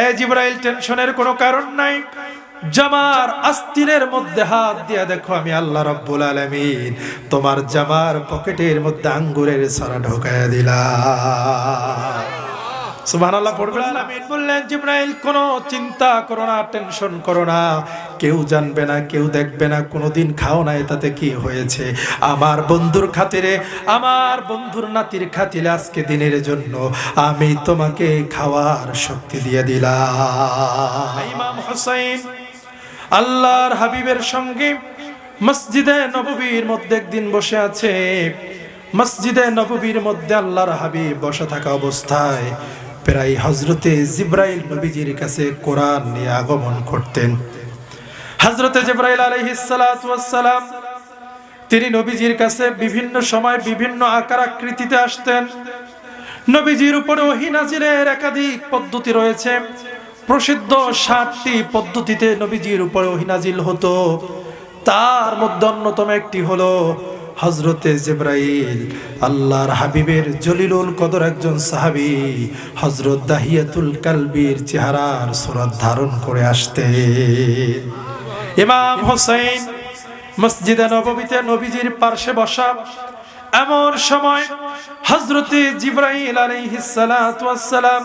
এ জিব্রাইল, টেনশনের কোনো কারণ নাই। জামার আস্তিনের মধ্যে হাত দিয়া দেখো আমি আল্লাহ রব্বুল আলামিন, তোমার জামার পকেটের মধ্যে আঙ্গুরের ছড়া ঢোকায় দিলাম। সুবহানাল্লাহ পড়বেন আলামিন বললেন জিব্রাইল কোনো চিন্তা করো না টেনশন করো না। কেউ জানবে না কেউ দেখবে না কোনোদিন খাও না তাতে কি হয়েছে? আমার বন্ধুর খাতিরে আমার বন্ধুর নাতির খাতিরে আজকে দিনের জন্য আমি তোমাকে খাওয়ার শক্তি দিয়ে দিলাম। ইমাম হোসেন আল্লাহর হাবিবের সঙ্গে মসজিদে নববীর মধ্যে একদিন বসে আছে। মসজিদে নববীর মধ্যে আল্লাহর হাবিব বসে থাকা অবস্থায় প্রায় হজরতে জিব্রাইল নবীজির কাছে কোরআন নিয়ে আগমন করতেন। হজরতে জিব্রাইল আলহিসালাম তিনি নবীজির কাছে বিভিন্ন সময় বিভিন্ন আকার আকৃতিতে আসতেন। নবীজির উপরে ওহি নাজিরের একাধিক পদ্ধতি রয়েছে। প্রসিদ্ধ ষাটটি পদ্ধতিতে নবীজির উপরে ওহি নাজিল হতো। তার মধ্যে অন্যতম একটি হলো হজরতে জেব্রাইল, আল্লাহর হাবিবের জলিলুল কদর একজন সাহাবি হজরত দাহিয়াতুল কালবির চেহারার সুরত ধারণ করে আসতে। ইমাম হোসেন মসজিদে নববীতে নবীজির পার্শ্বে বসা এমন সময় হজরতে জিব্রাইল আলাইহিসসালাম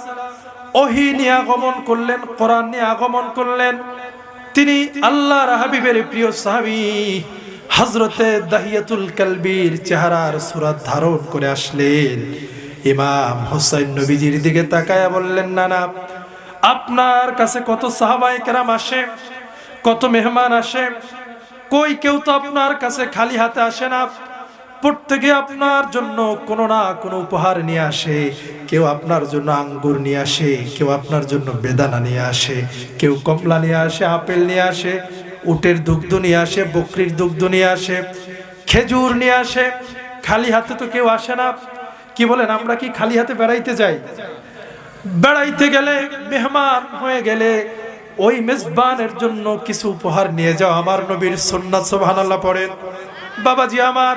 ওহি নিয়ে আগমন করলেন, কোরআন নিয়ে আগমন করলেন। তিনি আল্লাহর হাবিবের প্রিয় সাহাবী হজরতে দাহিয়াতুল কালবির চেহারার সুরাত ধারণ করে আসলেন। ইমাম হোসাইন নবীজির দিকে তাকায়া বললেন না না আপনার কাছে কত সাহাবাই কেরাম আসে, কত মেহমান আসে, কই কেউ তো আপনার কাছে খালি হাতে আসে না। প্রত্যেকে আপনার জন্য কোনো না কোনো উপহার নিয়ে আসে, কেউ আপনার জন্য আঙ্গুর নিয়ে আসে, কেউ আপনার জন্য বেদানা নিয়ে আসে, কেউ কমলা নিয়ে আসে, আপেল নিয়ে আসে উটের দুগ্ধ নিয়ে আসে, বকরির দুগ্ধ নিয়ে আসে, খেজুর নিয়ে আসে। খালি হাতে তো কেউ আসে না। কি বলেন, আমরা কি খালি হাতে বেড়াইতে যাই? বেড়াইতে গেলে মেহমান হয়ে গেলে ওই মেজবানের জন্য কিছু উপহার নিয়ে যাও। আমার নবীর সন্ন্যাত সোভানাল্লাহ পড়েন বাবাজি, আমার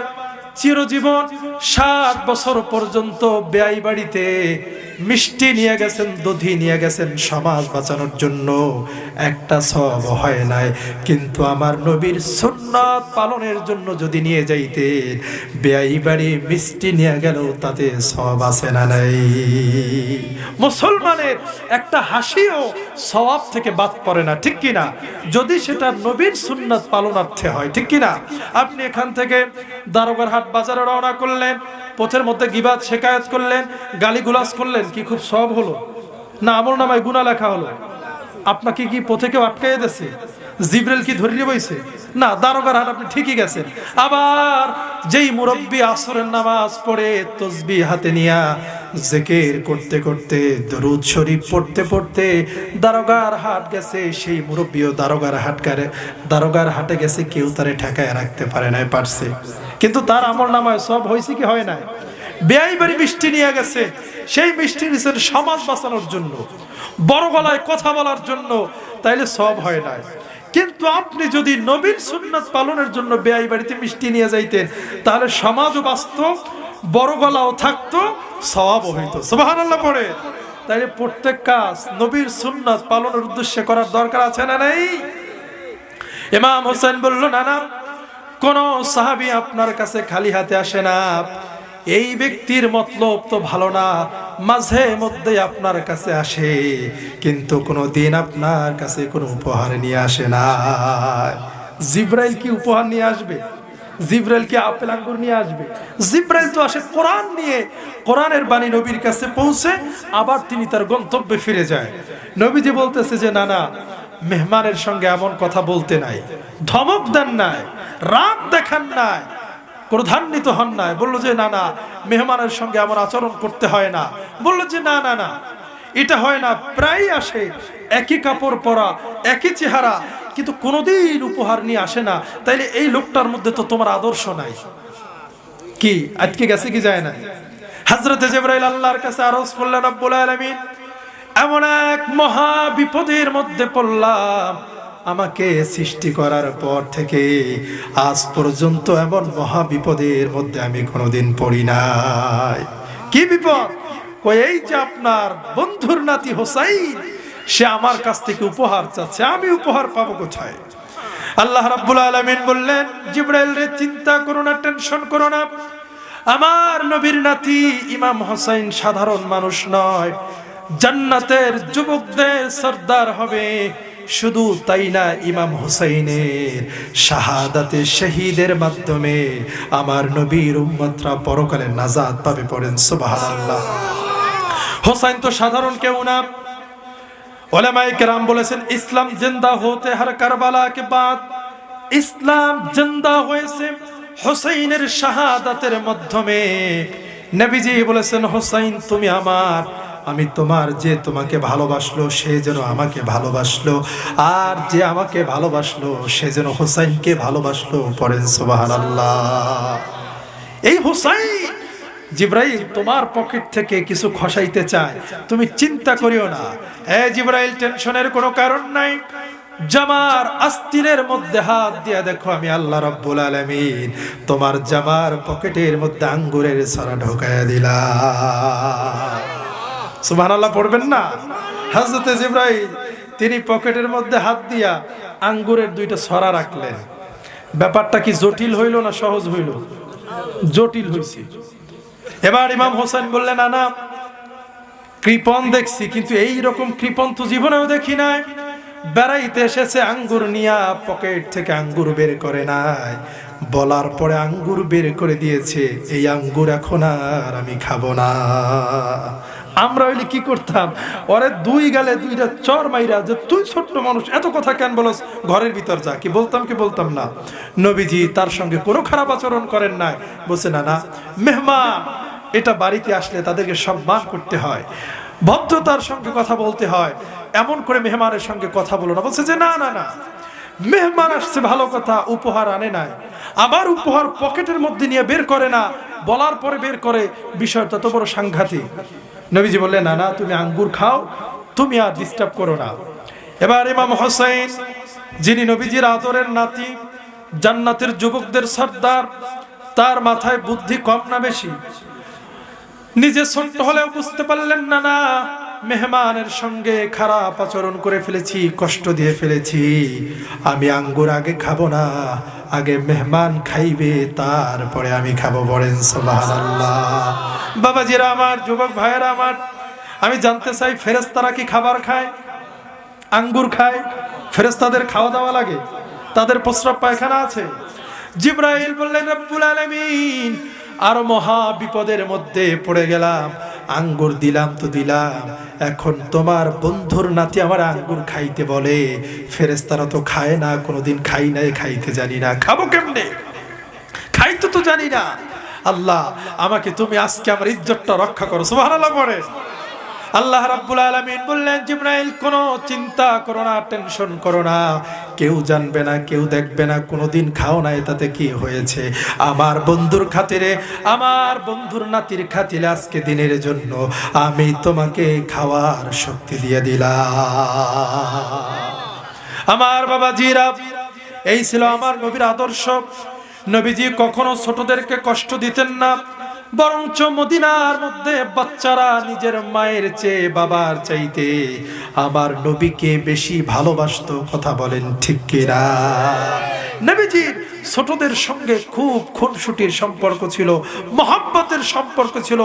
চিরজীবন ষাট বছর পর্যন্ত ব্যয় বাড়িতে মিষ্টি নিয়ে গেছেন, দধি নিয়ে গেছেন সমাজ বাঁচানোর জন্য। একটা সব হয় নাই। কিন্তু আমার নবীর সুন্নাত পালনের জন্য যদি নিয়ে যাইতেন ব্যয় বাড়ি মিষ্টি নিয়ে গেল তাতে সব আছে না নাই। মুসলমানের একটা হাসিও সওয়াব থেকে বাদ পড়ে না, ঠিক কিনা? যদি সেটা নবীর সুন্নাত পালনার্থে হয়, ঠিক কিনা? আপনি এখান থেকে দারোগার হাট বাজারে রওনা করলেন পথের মধ্যে গিবাদ শেখায়াত করলেন গালিগুলাস করলেন, কি খুব সব হলো? না আমল নামায় গুণা লেখা হলো। আপনাকে কি পথে কেউ আটকাইয়ে দিয়েছে জিব্রেল কি ধরিয়ে বইছে? না, দারোগার হাট আপনি ঠিকই গেছেন। আবার যেই মুরব্বী আসরের নামাজ পড়ে তসবি হাতে নিয়া জেকের করতে করতে, দরুদ শরীফ পড়তে পড়তে দারোগার হাট গেছে, সেই মুরব্বীও দারোগার হাট করে দারোগার হাটে গেছে, কেউ তারে ঠেকায় রাখতে পারে নাই, পারছে। কিন্তু তার আমল নামায় সব হয়েছে কি হয় নাই? বেআই বাড়ি মিষ্টি নিয়ে গেছে, সেই মিষ্টি নিছেন সমাজ বাঁচানোর জন্য, বড় গলায় কথা বলার জন্য, তাইলে সব হয় নাই। কিন্তু আপনি যদি নবীন সুন্নাত পালনের জন্য বেআই বাড়িতে মিষ্টি নিয়ে যাইতেন, তাহলে সমাজও বাঁচত বড় গলাও থাকতো, সওয়াবও হইতো। সুবহানাল্লাহ পড়ে। তাইলে প্রত্যেক কাজ নবীর সুন্নাত পালনের উদ্দেশ্যে করার দরকার আছে না নাই? ইমাম হোসেন বলল, না না, কোন সাহাবি আপনার কাছে খালি হাতে আসে না। এই ব্যক্তির মতলব তো ভালো না। মাঝে মধ্যে আপনার কাছে আসে, কিন্তু কোনো দিন আপনার কাছে কোনো উপহার নিয়ে আসে না। জিব্রাইল কি উপহার নিয়ে আসবে? জিব্রাইল কি আপেল আঙ্গুর নিয়ে আসবে? জিব্রাইল তো আসে কোরআন নিয়ে। কোরআনের বাণী নবীর কাছে পৌঁছে আবার তিনি তার গন্তব্যে ফিরে যায়। নবীজি বলতেছে যে, না না, মেহমানের সঙ্গে এমন কথা বলতে নাই। ধমক দেন নাই, রাগ দেখান নাই ক্রধান্বিত হন নাই বলল যে, না না, মেহমানের সঙ্গে এমন আচরণ করতে হয় না। বলল যে, না না না, এটা হয় না। প্রায় আসে একই কাপড় পরা, একই চেহারা, কিন্তু কোনোদিন উপহার নিয়ে আসে না। তাইলে এই লোকটার মধ্যে তো তোমার আদর্শ নাই। কি আজকে গেছে কি যায় না? হাজরতে জেবরাইল আল্লাহর কাছে আরজ করলেন, রব্বুল আলামিন, এমন এক মহা বিপদের মধ্যে পড়লাম আমাকে সৃষ্টি করার পর থেকে আজ পর্যন্ত এমন মহা বিপদের মধ্যে আমি কোনোদিন পড়ি নাই। কি বিপদ? এই যে আপনার বন্ধুর নাতি হোসাইন, সে আমার কাছ থেকে উপহার চাচ্ছে, আমি উপহার পাবো কোথায়? আল্লাহ রাব্বুল আলামিন বললেন, জিব্রাইল রে, চিন্তা করো না, টেনশন করো না। আমার নবীর নাতি ইমাম হোসাইন সাধারণ মানুষ নয়। জান্নাতের যুবকদের সর্দার হবে। শুধু তাই না ইমাম হুসাইনের শাহাদাতে শহীদের মাধ্যমে আমার নবীর উম্মতরা পরকালে নাজাদ পাবে পড়েন, সুবহানাল্লাহ। হোসাইন তো সাধারণ কেউ না। ওলামায়ে কেরাম বলেছেন, ইসলাম জিন্দা হতে হর কারবালা কে বাদ। ইসলাম জিন্দা হয়েছে হোসাইনের শাহাদাতের মাধ্যমে। নবীজি বলেছেন, হোসাইন তুমি আমার আমি তোমার যে তোমাকে ভালোবাসলো, সে যেন আমাকে ভালোবাসলো। আর যে আমাকে ভালোবাসলো, সে যেন হোসাইনকে ভালোবাসলো পড়েন সুবহানাল্লাহ। এই হোসাইন জিব্রাইল তোমার পকেট থেকে কিছু খসাইতে চায়। তুমি চিন্তা করিও না। এ জিব্রাইল, টেনশনের কোনো কারণ নাই। জামার আস্তিনের মধ্যে হাত দিয়ে দেখো আমি আল্লাহ রাব্বুল আলামিন। তোমার জামার পকেটের মধ্যে আঙ্গুরের সরা ঢোকায়া দিলাম। সুবহানাল্লাহ পড়বেন না? হযরতে জিব্রাইল, তিনি পকেটের মধ্যে হাত দিয়া আঙ্গুরের দুইটা ছড়া রাখলেন। ব্যাপারটা কি জটিল হইল না সহজ হইল? জটিল হইছে। এবার ইমাম হোসেন বললেন, না কৃপন দেখছি, কিন্তু এই রকম কৃপন তো জীবনেও দেখি নাই। বেড়াইতে এসেছে, আঙ্গুর নিয়া পকেট থেকে আঙ্গুর বের করে নাই। বলার পরে আঙ্গুর বের করে দিয়েছে, এই আঙ্গুর এখন আর আমি খাব না। আমরা হইলে কি করতাম? ওরে দুই গালে দুইটা চর মাইরা যে তুই ছোট্ট মানুষ, এত কথা কেন বলস? ঘরের ভিতর যা, কি বলতাম কি বলতাম না। নবীজি তার সঙ্গে কোনো খারাপ আচরণ করেন নাই। বলছে, না না, মেহমান, এটা বাড়িতে আসলে তাদেরকে সম্মান করতে হয়। ভদ্রতার সঙ্গে কথা বলতে হয়। এমন করে মেহমানের সঙ্গে কথা বলো না। বলছে যে, না না না, মেহমান আসছে, ভালো কথা, উপহার আনে নাই। আবার উপহার পকেটের মধ্যে নিয়ে বের করে না। বলার পরে বের করে, বিষয়টা তো বড় সাংঘাতিক। নবীজি বললেন, না না, তুমি আঙ্গুর খাও, তুমি আর ডিস্টার্ব করো না। এবার ইমাম হোসেন, যিনি নবীজির আদরের নাতি, জান্নাতের যুবকদের সর্দার, তার মাথায় বুদ্ধি কম না বেশি। নিজে ছোট্ট হলেও বুঝতে পারলেন, না না, মেহমানের সঙ্গে খারাপ আচরণ করে ফেলেছি, কষ্ট দিয়ে ফেলেছি। আমি আঙ্গুর আগে খাব না আগে মেহমান খাইবে, তারপরে আমি খাব বলেন সুবহানাল্লাহ। বাবাজিরা আমার, যুবক ভাইয়েরা আমার, আমি জানতে চাই ফেরেস্তারা কি খাবার খায়? আঙ্গুর খায়? ফেরেস্তাদের খাওয়া দাওয়া লাগে? তাদের প্রস্রাব পায়খানা আছে? জিব্রাইল বললেন, রব্বুল আলামিন, আর মহা বিপদের মধ্যে পড়ে গেলাম। আঙ্গুর দিলাম তো দিলাম। এখন তোমার বন্ধুর নাতি আমার আঙ্গুর খাইতে বলে। ফেরেস্তারা তো খায় না, কোনোদিন খাই নাই, খাইতে জানি না। খাব কেমনে? খাইতে তো জানি না। আল্লাহ, আমাকে তুমি আজকে আমার ইজ্জতটা রক্ষা করো। সুবহানাল্লাহ পড়ে আল্লাহ রাব্বুল আলামিন বললেন, জিব্রাইল, কোনো চিন্তা করো না, টেনশন করো না। কেউ জানবে না, কেউ দেখবে না, কোনোদিন খাও না তাতে কি হয়েছে? আমার বন্ধুর খাতিরে, আমার বন্ধুর নাতির খাতিরে আজকে দিনের জন্য আমি তোমাকে খাওয়ার শক্তি দিয়ে দিলাম। আমার বাবা জিরা এই ছিল আমার নবীর আদর্শ। নবীজি কখনো ছোটদেরকে কষ্ট দিতেন না। বরঞ্চ মদিনার মধ্যে বাচ্চারা নিজের মায়ের চেয়ে বাবার চাইতে আমার নবীকে বেশি ভালোবাসতো, কথা বলেন ঠিক কিনা? নবীজির ছোটদের সঙ্গে খুব খুনসুটির সম্পর্ক ছিল, মহাব্বতের সম্পর্ক ছিল।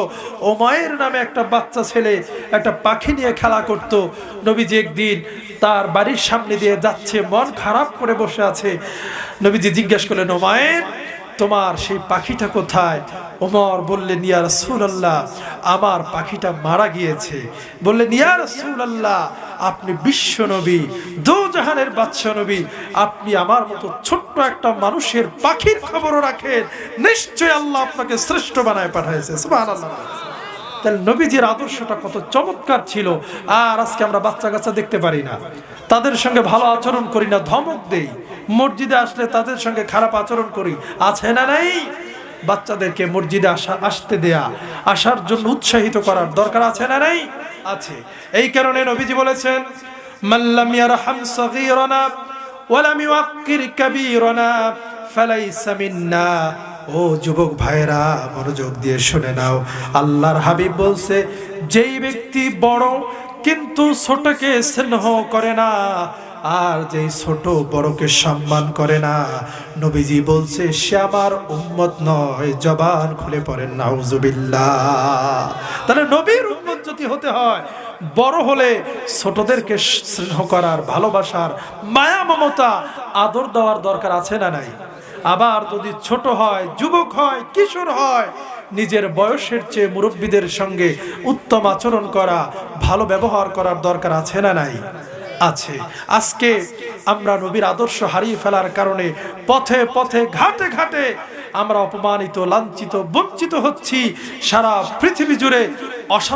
ও মায়ের নামে একটা বাচ্চা ছেলে, একটা পাখি নিয়ে খেলা করত। নবীজি একদিন তার বাড়ির সামনে দিয়ে যাচ্ছে, মন খারাপ করে বসে আছে। নবীজি জিজ্ঞেস করলেন, ও মায়ের তোমার সেই পাখিটা কোথায়? ওমর বললেন, ইয়া রাসূলুল্লাহ, আমার পাখিটা মারা গিয়েছে। বললেন, ইয়া রাসূলুল্লাহ, আপনি বিশ্ব নবী দো জাহানের বাদশা নবী, আপনি আমার মতো ছোট্ট একটা মানুষের পাখির খবরও রাখেন। নিশ্চয় আল্লাহ আপনাকে শ্রেষ্ঠ বানায় পাঠাইছে। তাহলে নবীজির আদর্শটা কত চমৎকার ছিল, আর আজকে আমরা বাচ্চা কাচ্চা দেখতে পারি না। তাদের সঙ্গে ভালো আচরণ করি না, ধমক দেই। মসজিদে আসলে তাদের সঙ্গে খারাপ আচরণ করি? আছে না নাই? বাচ্চাদেরকে মসজিদে আসা, আসতে দেয়া, আসার জন্য উৎসাহিত করার দরকার আছে না নাই? আছে। এই কারণে নবীজি বলেছেন মাল্লাম ইয়ারহাম সগীরানা ওয়ালাম ইউক্কির কাবীরানা ফালাইসা মিন্না। ও যুবক ভাইরা মনোযোগ দিয়ে শুনে নাও। আল্লাহর হাবিব বলছে, যেই ব্যক্তি বড় কিন্তু ছোটকে স্নেহ করে না আর যে ছোট বড়কে সম্মান করে না, নবীজি বলছে, সে আমার উম্মত নয়, জবান খুলে পড়েন, নাউজুবিল্লাহ। তাহলে নবীর উম্মত যদি হতে হয়, বড় হলে ছোটদেরকে স্নেহ করার, ভালোবাসার, মায়া, মমতা, আদর দেওয়ার দরকার আছে না নাই? আবার যদি ছোট হয়, যুবক হয়, কিশোর হয়, নিজের বয়সের চেয়ে মুরব্বীদের সঙ্গে উত্তম আচরণ করা, ভালো ব্যবহার করার দরকার আছে না নাই? আছে। আজকে আমরা নবীর আদর্শ হারিয়ে ফেলার কারণে পথে পথে, ঘাটে ঘাটে আমরা অপমানিত, লাঞ্ছিত, বঞ্চিত হচ্ছি। সারা পৃথিবী জুড়ে অশান্তি